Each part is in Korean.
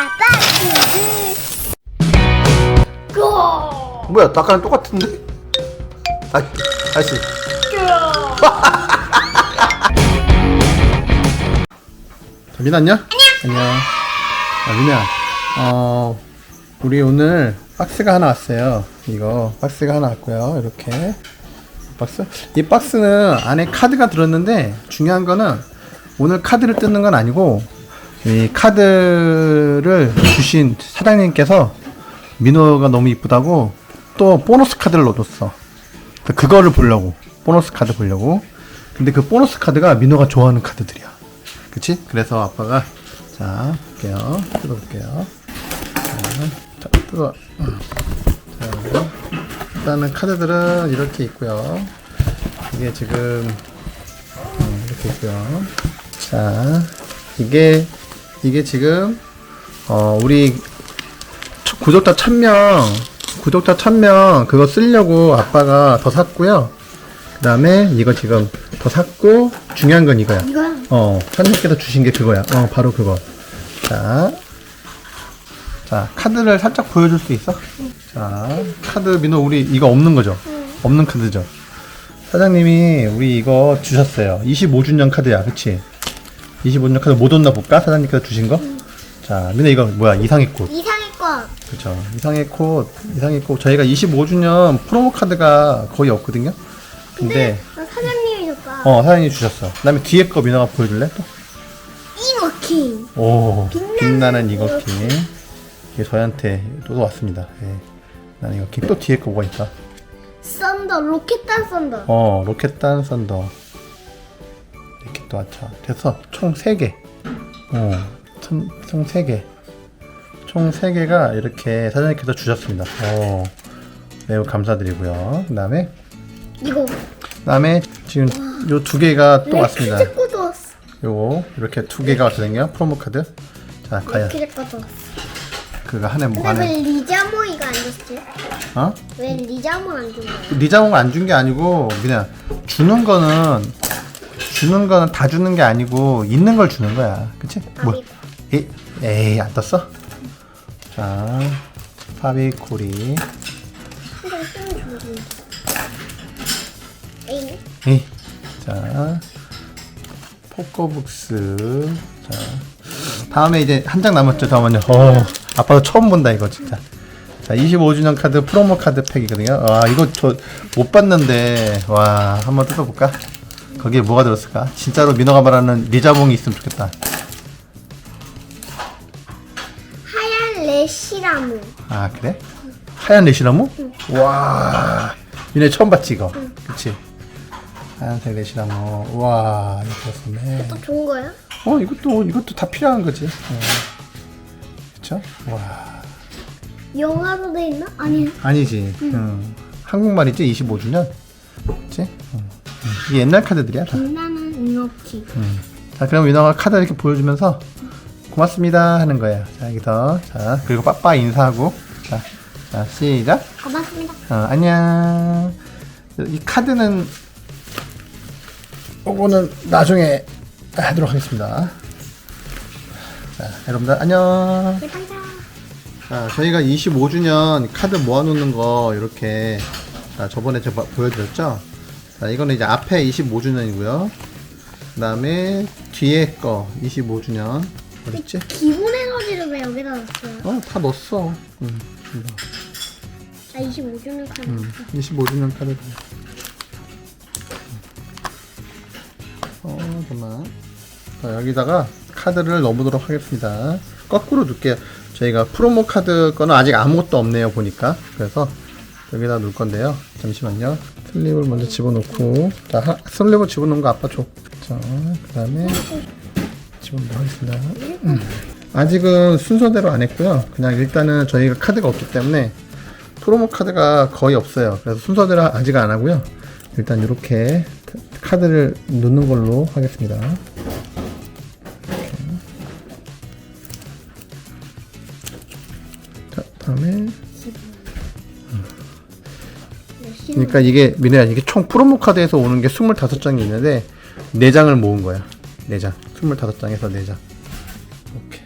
아빠 고! 뭐야 아까랑 똑같은데? 아, 다시 자, 민아 안녕? 안녕. 안녕. 아, 민아 어 우리 오늘 박스가 하나 왔어요. 이거 박스가 하나 왔고요 이렇게. 박스? 이 박스는 안에 카드가 들었는데 중요한 거는 오늘 카드를 뜯는 건 아니고 이 카드를 주신 사장님께서 민호가 너무 이쁘다고 또 보너스 카드를 넣어줬어. 그거를 보려고 보너스 카드 보려고. 근데 그 보너스 카드가 민호가 좋아하는 카드들이야. 그치? 그래서 아빠가 자 볼게요. 뜯어볼게요. 자, 자 뜯어. 음. 자, 일단은 카드들은 이렇게 있고요. 이게 지금 음, 이렇게 있고요. 자 이게 이게 지금 어 우리 첫- 구독자 1000명 구독자 1000명 그거 쓰려고 아빠가 더 샀고요 그 다음에 이거 지금 더 샀고 중요한 건 이거야 이거야. 어 사장님께서 주신 게 그거야 어 바로 그거 자, 자 카드를 살짝 보여줄 수 있어? 자 카드 민호 우리 이거 없는 거죠? 없는 카드죠? 사장님이 우리 이거 주셨어요 25주년 카드야 그치? 25주년 카드 못 온나 볼까? 사장님께서 주신 거? 자 민호 이거 뭐야 이상의 꽃 이상의 거. 그렇죠. 이상의 꽃, 이상의 꽃. 저희가 25주년 프로모 카드가 거의 없거든요. 근데 어, 사장님이 줬다. 어 사장님이 주셨어. 그 다음에 뒤에 거 민호가 보여줄래? 또? 이모킹. 오, 빛나는 빛나는 이거킹. 이게 저희한테 또 왔습니다. 예. 나는 이거킹. 또 뒤에 거 뭐가 있다? 썬더 로켓단 썬더. 어, 로켓단 썬더. 또 왔죠. 그래서 총 3개. 어, 총, 총 3개. 총 3개가 이렇게 사장님께서 주셨습니다. 어, 매우 감사드리고요. 그 다음에 이거. 그 다음에 지금 요 두 개가 또 왔습니다. 레크제 거도 왔어. 요거 이렇게 두 개가 왔거든요. 프로모 카드. 자, 과연 레크제 거도 왔어. 그거 안에 뭐 근데 왜 리자모이가 안 줬지? 어? 왜 리자모 안준 거야? 리자몽 안 준 게 아니고 그냥 주는 거는 주는 거는 다 주는 게 아니고 있는 걸 주는 거야. 그치? 뭐? 에, 에이 안 떴어? 자, 파비코리. 이거. 에이. 에이. 자, 포커북스. 자, 다음에 이제 한 장 남았죠. 다음은요. 어, 아빠도 처음 본다 이거 진짜. 자, 25주년 카드 프로모 카드 팩이거든요. 와, 이거 저 못 봤는데 와, 한번 뜯어볼까? 거기에 뭐가 들었을까? 진짜로 민호가 말하는 리자몽이 있으면 좋겠다. 하얀 레시라무. 아, 그래? 하얀 레시나무? 와, 민호 처음 봤지 이거. 그치? 하얀색 레시나무. 와, 이거 들었네. 또 좋은 거야? 어 이것도 이것도 다 필요한 거지. 어. 그쵸? 와 영화로 돼 있나? 아니. 아니지. 응. 한국말이지 25주년. 그치? 응. 응. 이게 옛날 카드들이야. 다. 빛나는 잉어킹. 응. 자 그럼 민호가 카드 이렇게 보여주면서 고맙습니다 하는 거야. 자 여기서 자 그리고 빠빠 인사하고 자, 자 시작. 고맙습니다. 어, 안녕. 이 카드는 요거는 나중에 하도록 하겠습니다. 자 여러분들 안녕. 자, 저희가 25주년 카드 모아놓는 거 이렇게 자, 저번에 제가 보여드렸죠? 자, 이거는 이제 앞에 25주년이고요. 그 다음에 뒤에 거 25주년 어딨지? 기본 에너지를 왜 여기다 넣었어요? 어, 다 넣었어. 응, 이거. 아 25주년 카드. 응, 25주년 카드. 어, 잠깐만. 자, 여기다가 카드를 넣어보도록 하겠습니다. 거꾸로 둘게요. 저희가 프로모 카드 거는 아직 아무것도 없네요, 보니까. 그래서 여기다 놓을 건데요. 잠시만요. 슬립을 먼저 집어넣고. 자, 하, 슬립을 집어넣은 거 아빠 줘. 자, 그 다음에 집어넣도록 하겠습니다. 음. 아직은 순서대로 안 했고요. 그냥 일단은 저희가 카드가 없기 때문에 프로모 카드가 거의 없어요. 그래서 순서대로 아직 안 하고요. 일단 이렇게 카드를 넣는 걸로 하겠습니다. 자, 다음에 그러니까 이게 미네랄 이게 총 프로모카드에서 오는 게 25장이 있는데 4장을 모은 거야. 4장. 25장에서 4장. 오케이.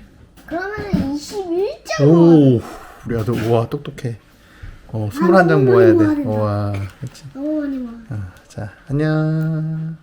그러면 21장. 오. 우리 아들 우와 똑똑해. 어, 21장 모아야 돼. 아, 우와. 그렇지. 너무 많이 모아. 어, 자, 안녕.